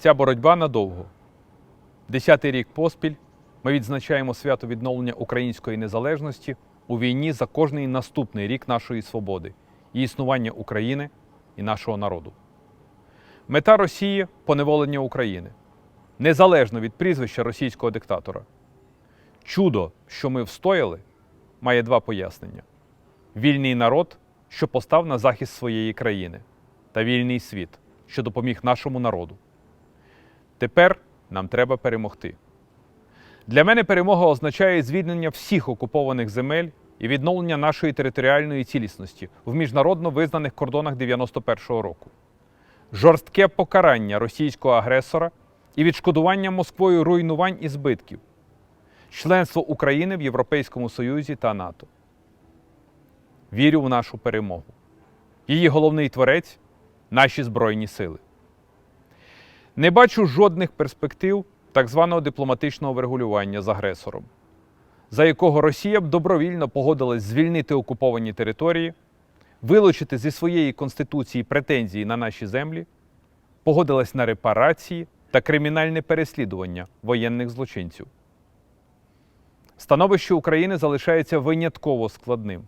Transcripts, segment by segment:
Ця боротьба надовго. Десятий рік поспіль ми відзначаємо свято відновлення української незалежності у війні за кожний наступний рік нашої свободи і існування України і нашого народу. Мета Росії поневолення України, незалежно від прізвища російського диктатора. Чудо, що ми встояли, має два пояснення: вільний народ, що постав на захист своєї країни, та вільний світ, що допоміг нашому народу. Тепер нам треба перемогти. Для мене перемога означає звільнення всіх окупованих земель і відновлення нашої територіальної цілісності в міжнародно визнаних кордонах 91-го року, жорстке покарання російського агресора і відшкодування Москвою руйнувань і збитків, членство України в Європейському Союзі та НАТО. Вірю в нашу перемогу. Її головний творець наші Збройні Сили. Не бачу жодних перспектив так званого дипломатичного врегулювання з агресором, за якого Росія б добровільно погодилась звільнити окуповані території, вилучити зі своєї конституції претензії на наші землі, погодилась на репарації та кримінальне переслідування воєнних злочинців. Становище України залишається винятково складним,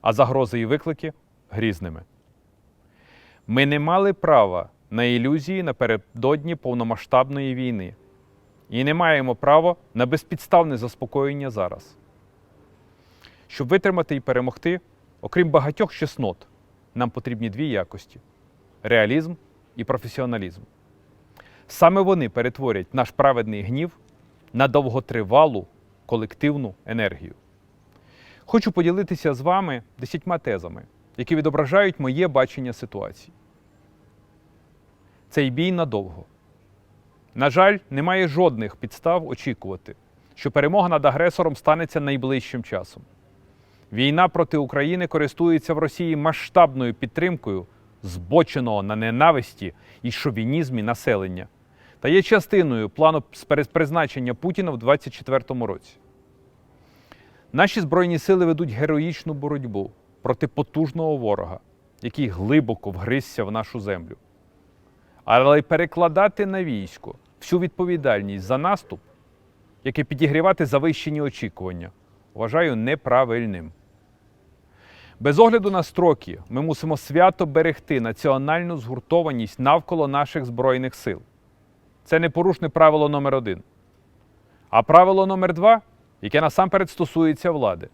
а загрози і виклики грізними. Ми не мали права на ілюзії напередодні повномасштабної війни і не маємо права на безпідставне заспокоєння зараз. Щоб витримати і перемогти, окрім багатьох чеснот, нам потрібні дві якості реалізм і професіоналізм. Саме вони перетворять наш праведний гнів на довготривалу колективну енергію. Хочу поділитися з вами десятьма тезами, які відображають моє бачення ситуації. Цей бій надовго. На жаль, немає жодних підстав очікувати, що перемога над агресором станеться найближчим часом. Війна проти України користується в Росії масштабною підтримкою збоченого на ненависті і шовінізмі населення та є частиною плану з перезпризначення Путіна в 2024 році. Наші Збройні сили ведуть героїчну боротьбу проти потужного ворога, який глибоко вгризся в нашу землю. Але перекладати на військо всю відповідальність за наступ, як і підігрівати завищені очікування, вважаю неправильним. Без огляду на строки ми мусимо свято берегти національну згуртованість навколо наших Збройних сил. Це непорушне правило номер один. А правило номер два, яке насамперед стосується влади,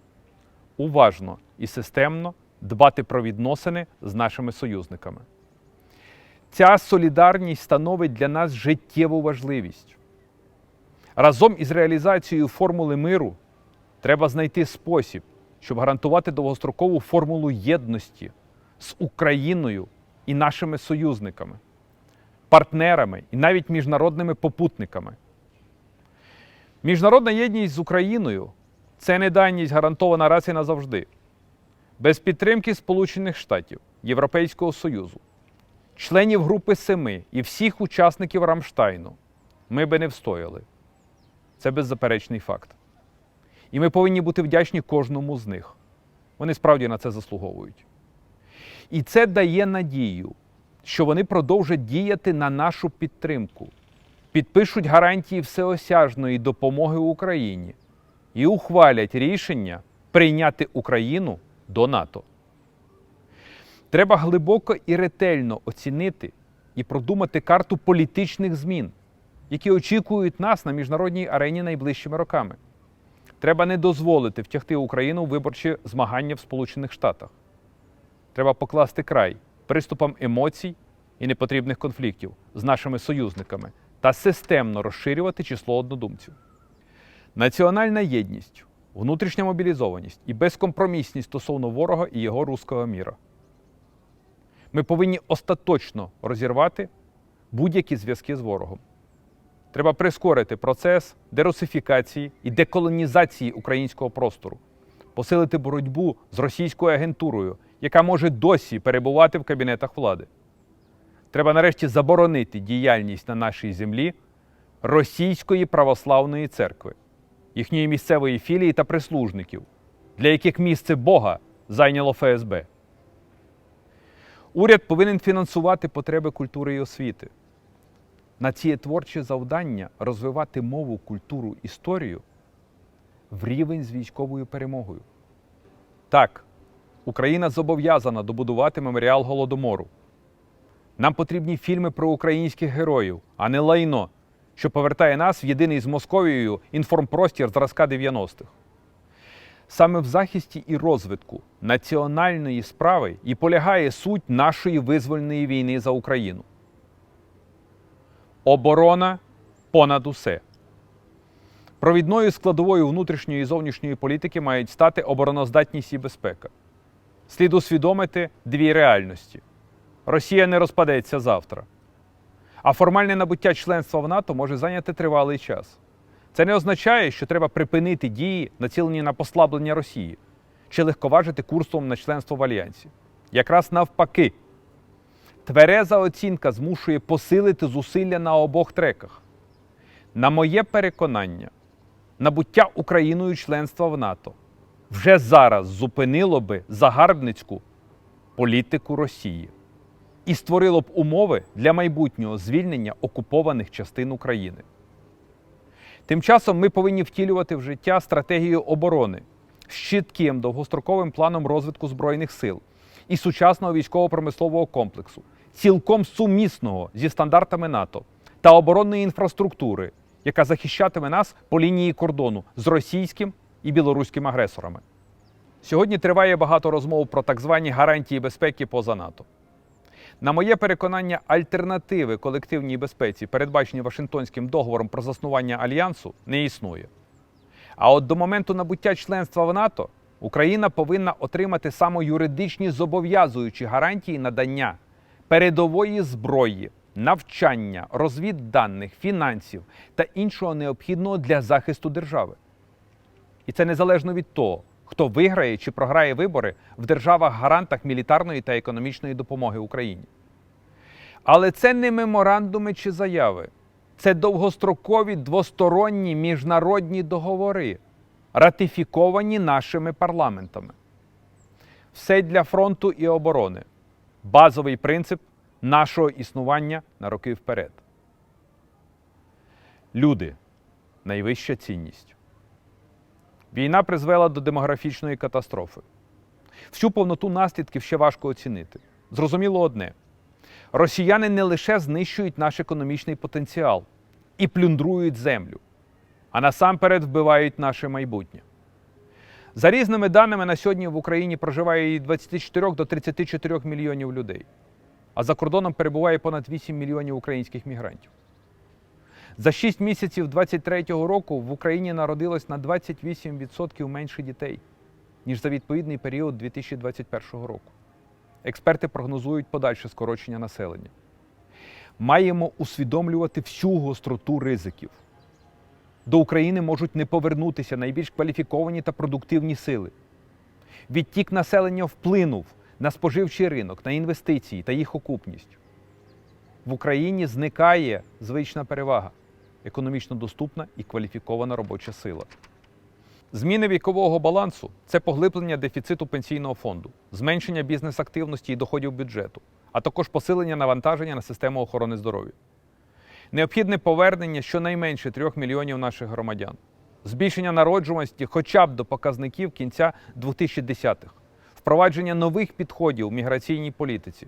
уважно і системно дбати про відносини з нашими союзниками. Ця солідарність становить для нас життєву важливість. Разом із реалізацією формули миру треба знайти спосіб, щоб гарантувати довгострокову формулу єдності з Україною і нашими союзниками, партнерами і навіть міжнародними попутниками. Міжнародна єдність з Україною це не даність гарантована раз і назавжди. Без підтримки Сполучених Штатів, Європейського Союзу, членів Групи Семи і всіх учасників Рамштайну ми би не встояли. Це беззаперечний факт. І ми повинні бути вдячні кожному з них. Вони справді на це заслуговують. І це дає надію, що вони продовжать діяти на нашу підтримку, підпишуть гарантії всеосяжної допомоги Україні і ухвалять рішення прийняти Україну до НАТО. Треба глибоко і ретельно оцінити і продумати карту політичних змін, які очікують нас на міжнародній арені найближчими роками. Треба не дозволити втягти Україну у виборчі змагання в Сполучених Штатах. Треба покласти край приступам емоцій і непотрібних конфліктів з нашими союзниками та системно розширювати число однодумців. Національна єдність, внутрішня мобілізованість і безкомпромісність стосовно ворога і його руського міра. Ми повинні остаточно розірвати будь-які зв'язки з ворогом. Треба прискорити процес дерусифікації і деколонізації українського простору, посилити боротьбу з російською агентурою, яка може досі перебувати в кабінетах влади. Треба нарешті заборонити діяльність на нашій землі Російської православної церкви, їхньої місцевої філії та прислужників, для яких місце Бога зайняло ФСБ. Уряд повинен фінансувати потреби культури і освіти, на ці творчі завдання розвивати мову, культуру, історію в рівень з військовою перемогою. Так, Україна зобов'язана добудувати меморіал Голодомору. Нам потрібні фільми про українських героїв, а не лайно, що повертає нас в єдиний з Московією інформпростір зразка 90-х. Саме в захисті і розвитку національної справи і полягає суть нашої визвольної війни за Україну. Оборона понад усе. Провідною складовою внутрішньої і зовнішньої політики мають стати обороноздатність і безпека. Слід усвідомити дві реальності: Росія не розпадеться завтра. А формальне набуття членства в НАТО може зайняти тривалий час. Це не означає, що треба припинити дії, націлені на послаблення Росії, чи легковажити курсом на членство в Альянсі. Якраз навпаки, твереза оцінка змушує посилити зусилля на обох треках. На моє переконання, набуття Україною членства в НАТО вже зараз зупинило би загарбницьку політику Росії і створило б умови для майбутнього звільнення окупованих частин України. Тим часом ми повинні втілювати в життя стратегію оборони з чітким довгостроковим планом розвитку Збройних сил і сучасного військово-промислового комплексу, цілком сумісного зі стандартами НАТО та оборонної інфраструктури, яка захищатиме нас по лінії кордону з російським і білоруським агресорами. Сьогодні триває багато розмов про так звані гарантії безпеки поза НАТО. На моє переконання, альтернативи колективній безпеці, передбачені Вашингтонським договором про заснування альянсу, не існує. А от до моменту набуття членства в НАТО Україна повинна отримати самоюридичні зобов'язуючі гарантії надання передової зброї, навчання, розвідданих, фінансів та іншого необхідного для захисту держави. І це незалежно від того, хто виграє чи програє вибори в державах-гарантах мілітарної та економічної допомоги Україні. Але це не меморандуми чи заяви, це довгострокові двосторонні міжнародні договори, ратифіковані нашими парламентами. Все для фронту і оборони. Базовий принцип нашого існування на роки вперед. Люди найвища цінність. Війна призвела до демографічної катастрофи. Всю повноту наслідків ще важко оцінити. Зрозуміло одне: росіяни не лише знищують наш економічний потенціал і плюндрують землю, а насамперед вбивають наше майбутнє. За різними даними, на сьогодні в Україні проживає від 24 до 34 мільйонів людей, а за кордоном перебуває понад 8 мільйонів українських мігрантів. За 6 місяців 2023 року в Україні народилось на 28% менше дітей, ніж за відповідний період 2021 року. Експерти прогнозують подальше скорочення населення. Маємо усвідомлювати всю гостроту ризиків. До України можуть не повернутися найбільш кваліфіковані та продуктивні сили. Відтік населення вплинув на споживчий ринок, на інвестиції та їх окупність. В Україні зникає звична перевага економічно доступна і кваліфікована робоча сила. Зміни вікового балансу це поглиблення дефіциту пенсійного фонду, зменшення бізнес-активності і доходів бюджету, а також посилення навантаження на систему охорони здоров'я. Необхідне повернення щонайменше 3 мільйонів наших громадян, збільшення народжуваності хоча б до показників кінця 2010-х, впровадження нових підходів в міграційній політиці,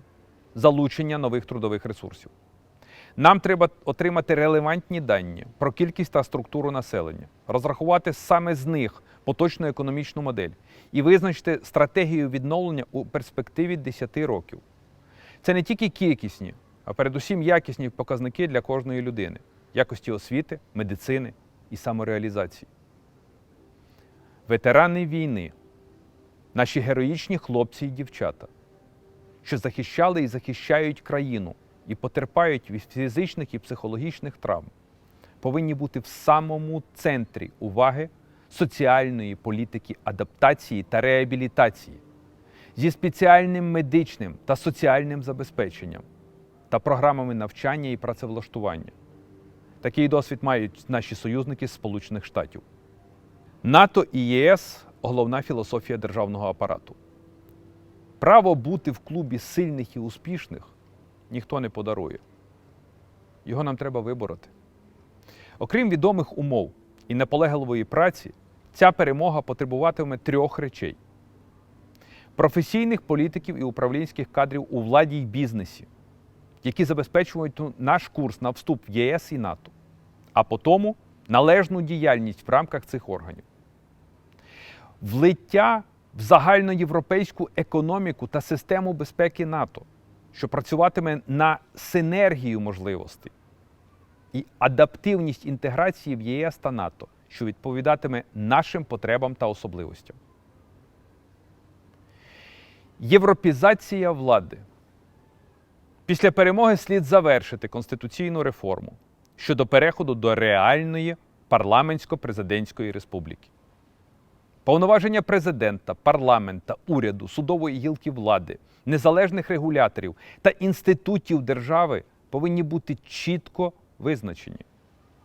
залучення нових трудових ресурсів. Нам треба отримати релевантні дані про кількість та структуру населення, розрахувати саме з них поточну економічну модель і визначити стратегію відновлення у перспективі 10 років. Це не тільки кількісні, а передусім якісні показники для кожної людини, якості освіти, медицини і самореалізації. Ветерани війни, наші героїчні хлопці і дівчата, що захищали і захищають країну і потерпають від фізичних і психологічних травм, повинні бути в самому центрі уваги соціальної політики адаптації та реабілітації зі спеціальним медичним та соціальним забезпеченням та програмами навчання і працевлаштування. Такий досвід мають наші союзники з Сполучених Штатів. НАТО і ЄС головна філософія державного апарату. Право бути в клубі сильних і успішних ніхто не подарує. його нам треба вибороти. Окрім відомих умов і наполегливої праці, ця перемога потребуватиме трьох речей: професійних політиків і управлінських кадрів у владі й бізнесі, які забезпечують наш курс на вступ в ЄС і НАТО, а потому належну діяльність в рамках цих органів. Влиття в загальноєвропейську економіку та систему безпеки НАТО, що працюватиме на синергію можливостей, і адаптивність інтеграції в ЄС та НАТО, що відповідатиме нашим потребам та особливостям. Європізація влади. Після перемоги слід завершити конституційну реформу щодо переходу до реальної парламентсько-президентської республіки. Повноваження президента, парламента, уряду, судової гілки влади, незалежних регуляторів та інститутів держави повинні бути чітко визначені,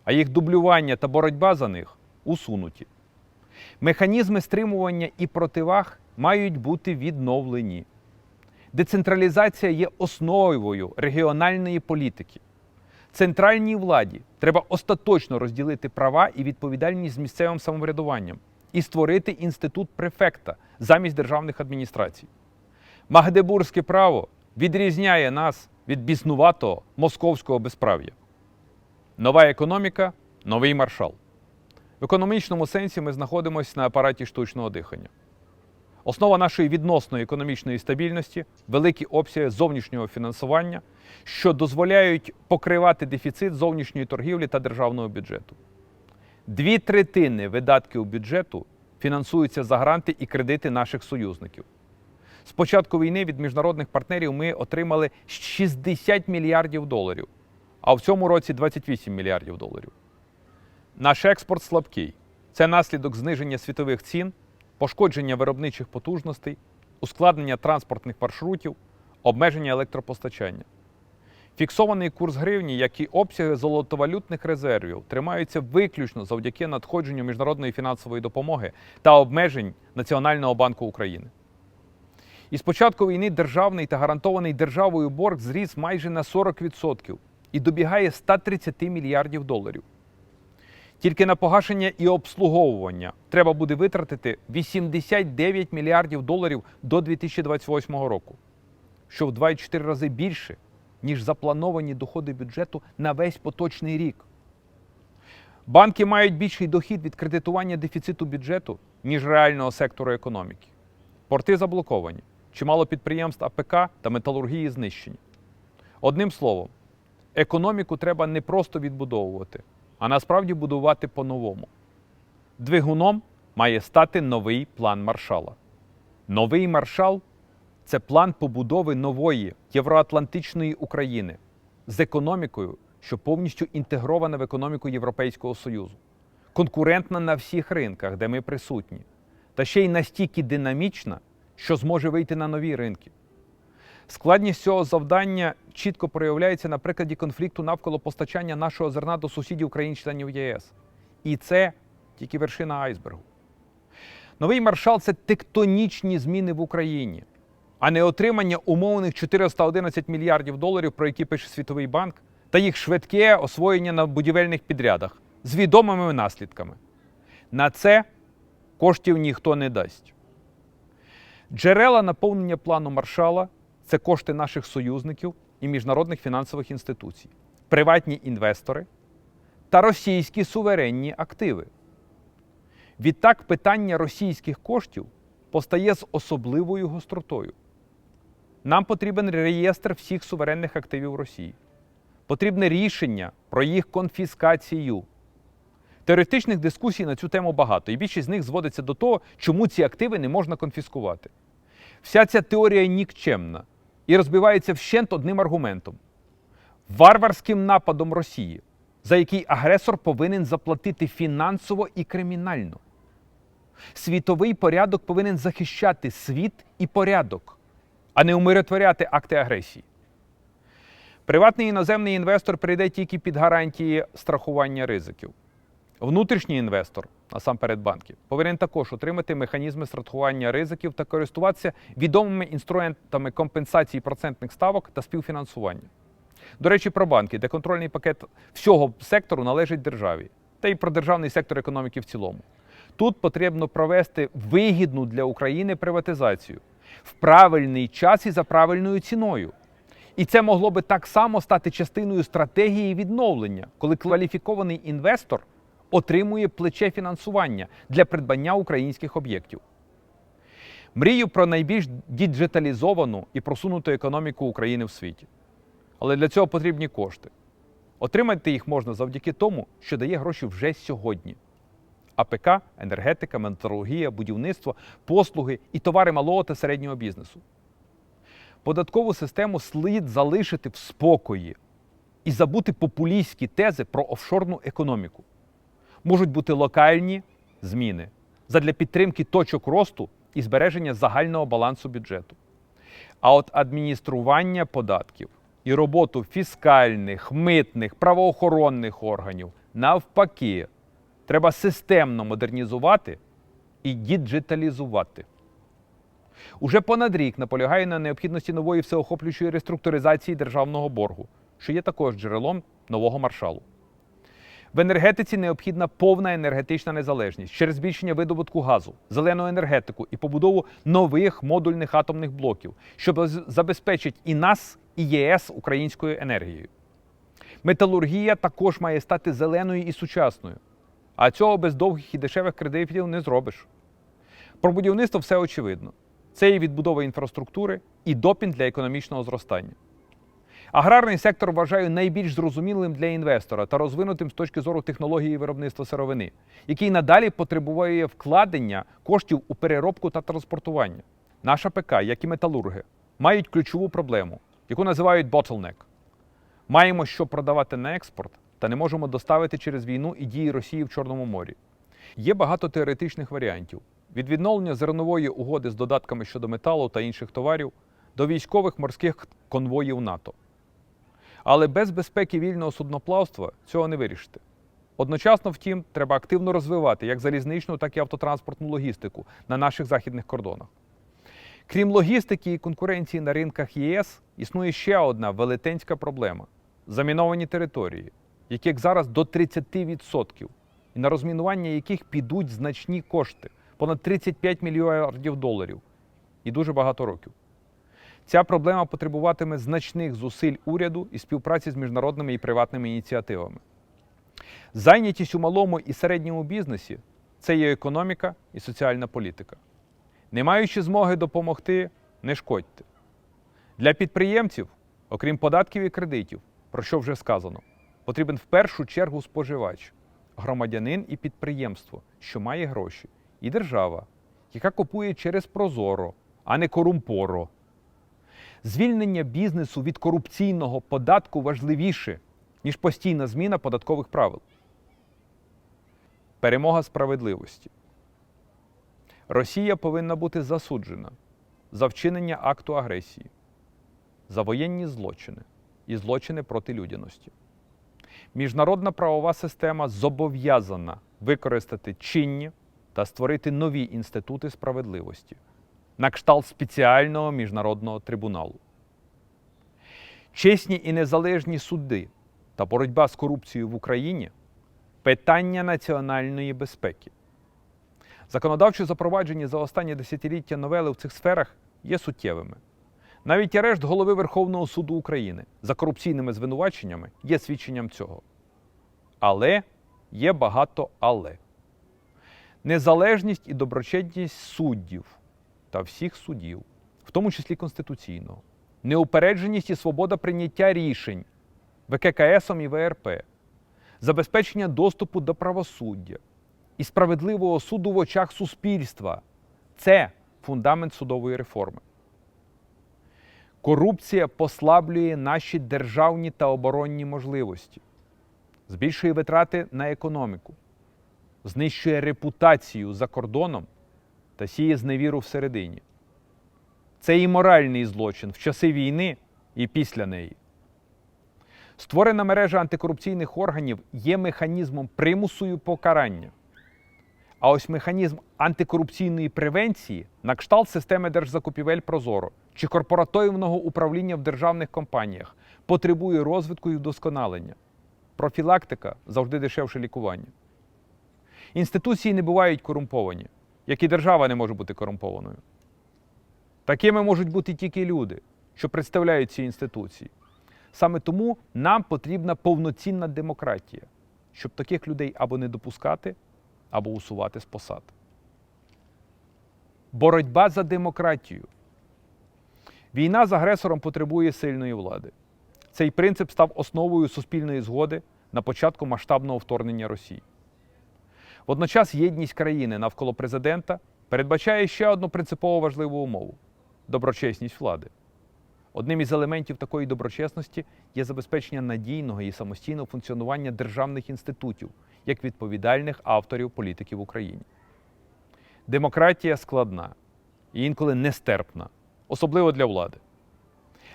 а їх дублювання та боротьба за них усунуті. Механізми стримування і противаг мають бути відновлені. Децентралізація є основою регіональної політики. Центральній владі треба остаточно розділити права і відповідальність з місцевим самоврядуванням і створити інститут префекта замість державних адміністрацій. Магдебурзьке право відрізняє нас від біснуватого московського безправ'я. Нова економіка новий маршал. В економічному сенсі ми знаходимося на апараті штучного дихання. Основа нашої відносної економічної стабільності великі обсяги зовнішнього фінансування, що дозволяють покривати дефіцит зовнішньої торгівлі та державного бюджету. Дві третини видатків бюджету фінансуються за гранти і кредити наших союзників. З початку війни від міжнародних партнерів ми отримали 60 мільярдів доларів, а в цьому році 28 мільярдів доларів. Наш експорт слабкий. Це наслідок зниження світових цін, пошкодження виробничих потужностей, ускладнення транспортних маршрутів, обмеження електропостачання. Фіксований курс гривні, як і обсяги золотовалютних резервів, тримаються виключно завдяки надходженню міжнародної фінансової допомоги та обмежень Національного банку України. І з початку війни державний та гарантований державою борг зріс майже на 40% і добігає 130 мільярдів доларів. Тільки на погашення і обслуговування треба буде витратити 89 мільярдів доларів до 2028 року, що в 2,4 рази більше, ніж заплановані доходи бюджету на весь поточний рік. Банки мають більший дохід від кредитування дефіциту бюджету, ніж реального сектору економіки. Порти заблоковані, чимало підприємств АПК та металургії знищені. Одним словом, економіку треба не просто відбудовувати, а насправді будувати по-новому. Двигуном має стати новий план маршала. Новий маршал це план побудови нової євроатлантичної України з економікою, що повністю інтегрована в економіку Європейського Союзу, конкурентна на всіх ринках, де ми присутні, та ще й настільки динамічна, що зможе вийти на нові ринки. Складність цього завдання чітко проявляється на прикладі конфлікту навколо постачання нашого зерна до сусідів країн-членів ЄС. І це тільки вершина айсбергу. Новий маршал це тектонічні зміни в Україні, а не отримання умовних 411 мільярдів доларів, про які пише Світовий банк, та їх швидке освоєння на будівельних підрядах з відомими наслідками. На це коштів ніхто не дасть. Джерела наповнення плану маршала це кошти наших союзників і міжнародних фінансових інституцій, приватні інвестори та російські суверенні активи. Відтак, питання російських коштів постає з особливою гостротою. Нам потрібен реєстр всіх суверенних активів Росії. Потрібне рішення про їх конфіскацію. Теоретичних дискусій на цю тему багато, і більшість з них зводиться до того, чому ці активи не можна конфіскувати. Вся ця теорія нікчемна і розбивається вщент одним аргументом: варварським нападом Росії, за який агресор повинен заплатити фінансово і кримінально. Світовий порядок повинен захищати світ і порядок, а не умиротворяти акти агресії. Приватний іноземний інвестор прийде тільки під гарантії страхування ризиків. Внутрішній інвестор, насамперед банки, повинен також отримати механізми страхування ризиків та користуватися відомими інструментами компенсації процентних ставок та співфінансування. До речі, про банки, де контрольний пакет всього сектору належить державі, та й про державний сектор економіки в цілому. Тут потрібно провести вигідну для України приватизацію в правильний час і за правильною ціною. І це могло би так само стати частиною стратегії відновлення, коли кваліфікований інвестор отримує плече фінансування для придбання українських об'єктів. Мрію про найбільш діджиталізовану і просунуту економіку України в світі. Але для цього потрібні кошти. Отримати їх можна завдяки тому, що дає гроші вже сьогодні. АПК, енергетика, металургія, будівництво, послуги і товари малого та середнього бізнесу. Податкову систему слід залишити в спокої і забути популістські тези про офшорну економіку. Можуть бути локальні зміни задля підтримки точок росту і збереження загального балансу бюджету. А от адміністрування податків і роботу фіскальних, митних, правоохоронних органів навпаки треба системно модернізувати і діджиталізувати. Уже понад рік наполягає на необхідності нової всеохоплюючої реструктуризації державного боргу, що є також джерелом нового маршалу. В енергетиці необхідна повна енергетична незалежність через збільшення видобутку газу, зелену енергетику і побудову нових модульних атомних блоків, що забезпечить і нас, і ЄС українською енергією. Металургія також має стати зеленою і сучасною. А цього без довгих і дешевих кредитів не зробиш. Про будівництво все очевидно. Це і відбудова інфраструктури, і допінг для економічного зростання. Аграрний сектор вважаю найбільш зрозумілим для інвестора та розвинутим з точки зору технології виробництва сировини, який надалі потребує вкладення коштів у переробку та транспортування. Наша ПК, як і металурги, мають ключову проблему, яку називають bottleneck. Маємо що продавати на експорт, та не можемо доставити через війну і дії Росії в Чорному морі. Є багато теоретичних варіантів: від відновлення зернової угоди з додатками щодо металу та інших товарів до військових морських конвоїв НАТО. Але без безпеки вільного судноплавства цього не вирішити. Одночасно, втім, треба активно розвивати як залізничну, так і автотранспортну логістику на наших західних кордонах. Крім логістики і конкуренції на ринках ЄС, існує ще одна велетенська проблема заміновані території, яких зараз до 30%, і на розмінування яких підуть значні кошти понад 35 мільярдів доларів і дуже багато років. Ця проблема потребуватиме значних зусиль уряду і співпраці з міжнародними і приватними ініціативами. Зайнятість у малому і середньому бізнесі це є економіка і соціальна політика. Не маючи змоги допомогти, не шкодьте. Для підприємців, окрім податків і кредитів, про що вже сказано, потрібен в першу чергу споживач, громадянин і підприємство, що має гроші, і держава, яка купує через Прозоро, а не корумпоро. Звільнення бізнесу від корупційного податку важливіше, ніж постійна зміна податкових правил. Перемога справедливості. Росія повинна бути засуджена за вчинення акту агресії, за воєнні злочини і злочини проти людяності. Міжнародна правова система зобов'язана використати чинні та створити нові інститути справедливості на кшталт спеціального міжнародного трибуналу. Чесні і незалежні суди та боротьба з корупцією в Україні питання національної безпеки. Законодавчі запроваджені за останні десятиліття новели в цих сферах є суттєвими. Навіть арешт голови Верховного суду України за корупційними звинуваченнями є свідченням цього. Але є багато але. Незалежність і доброчесність суддів та всіх судів, в тому числі Конституційного, неупередженість і свобода прийняття рішень ВККСом і ВРП, забезпечення доступу до правосуддя і справедливого суду в очах суспільства це фундамент судової реформи. Корупція послаблює наші державні та оборонні можливості, збільшує витрати на економіку, знищує репутацію за кордоном та сіє зневіру всередині. Це і моральний злочин в часи війни і після неї. Створена мережа антикорупційних органів є механізмом примусу і покарання. А ось механізм антикорупційної превенції на кшталт системи держзакупівель Прозоро чи корпоративного управління в державних компаніях потребує розвитку і вдосконалення. Профілактика завжди дешевше лікування. Інституції не бувають корумповані, як і держава не може бути корумпованою. Такими можуть бути тільки люди, що представляють ці інституції. Саме тому нам потрібна повноцінна демократія, щоб таких людей або не допускати, або усувати з посад. Боротьба за демократію. Війна з агресором потребує сильної влади. Цей принцип став основою суспільної згоди на початку масштабного вторгнення Росії. Водночас єдність країни навколо президента передбачає ще одну принципово важливу умову доброчесність влади. Одним із елементів такої доброчесності є забезпечення надійного і самостійного функціонування державних інститутів як відповідальних авторів політики в Україні. Демократія складна і інколи нестерпна, особливо для влади.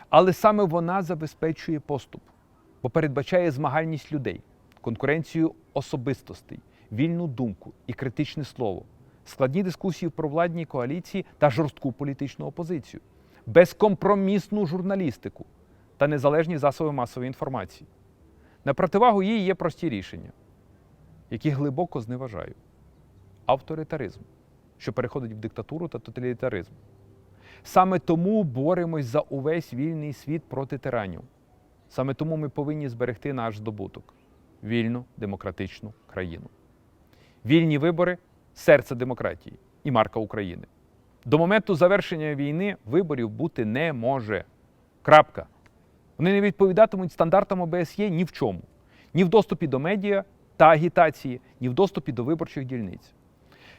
Але саме вона забезпечує поступ, бо передбачає змагальність людей, конкуренцію особистостей, вільну думку і критичне слово, складні дискусії в провладній коаліції та жорстку політичну опозицію, безкомпромісну журналістику та незалежні засоби масової інформації. На противагу їй є прості рішення, які глибоко зневажаю. Авторитаризм, що переходить в диктатуру та тоталітаризм. Саме тому боремось за увесь вільний світ проти тиранів. Саме тому ми повинні зберегти наш здобуток вільну демократичну країну. Вільні вибори серце демократії і марка України. До моменту завершення війни виборів бути не може. Крапка. Вони не відповідатимуть стандартам ОБСЄ ні в чому, ні в доступі до медіа та агітації, ні в доступі до виборчих дільниць.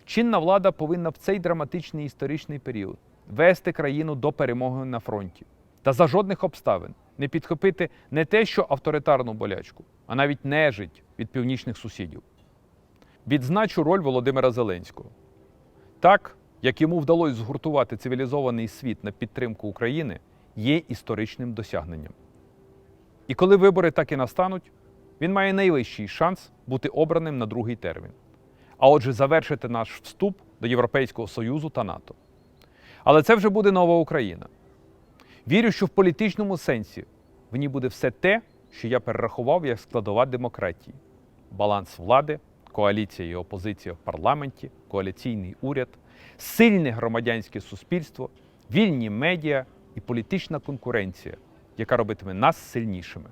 Чинна влада повинна в цей драматичний історичний період вести країну до перемоги на фронті та за жодних обставин не підхопити не те, що авторитарну болячку, а навіть нежить від північних сусідів. Відзначу роль Володимира Зеленського. Так, як йому вдалося згуртувати цивілізований світ на підтримку України, є історичним досягненням. І коли вибори так і настануть, він має найвищий шанс бути обраним на другий термін, а отже, завершити наш вступ до Європейського Союзу та НАТО. Але це вже буде нова Україна. Вірю, що в політичному сенсі в ній буде все те, що я перерахував як складова демократії: баланс влади, коаліція і опозиція в парламенті, коаліційний уряд, сильне громадянське суспільство, вільні медіа і політична конкуренція, яка робитиме нас сильнішими.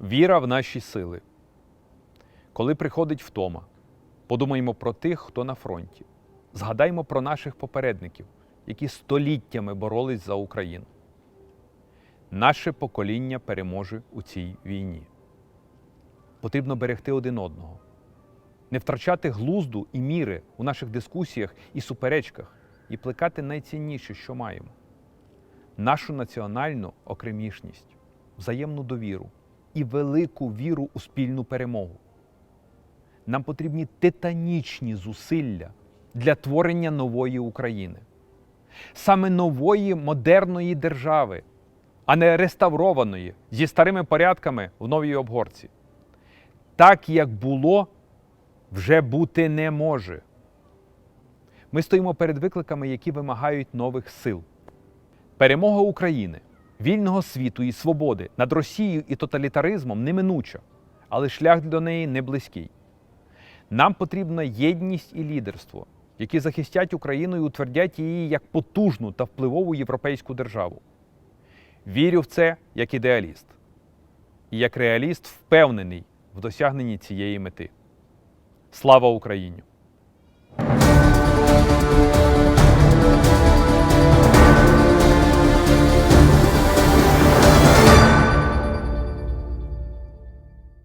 Віра в наші сили. Коли приходить втома, подумаємо про тих, хто на фронті. Згадаймо про наших попередників, які століттями боролись за Україну. Наше покоління переможе у цій війні. Потрібно берегти один одного, не втрачати глузду і міри у наших дискусіях і суперечках і плекати найцінніше, що маємо нашу національну окремішність, взаємну довіру і велику віру у спільну перемогу. Нам потрібні титанічні зусилля для творення нової України, саме нової модерної держави, а не реставрованої зі старими порядками в новій обгорці. Так, як було, вже бути не може. Ми стоїмо перед викликами, які вимагають нових сил. Перемога України, вільного світу і свободи над Росією і тоталітаризмом неминуча, але шлях до неї не близький. Нам потрібна єдність і лідерство, які захистять Україну і утвердять її як потужну та впливову європейську державу. Вірю в це як ідеаліст. І як реаліст впевнений в досягненні цієї мети. Слава Україні!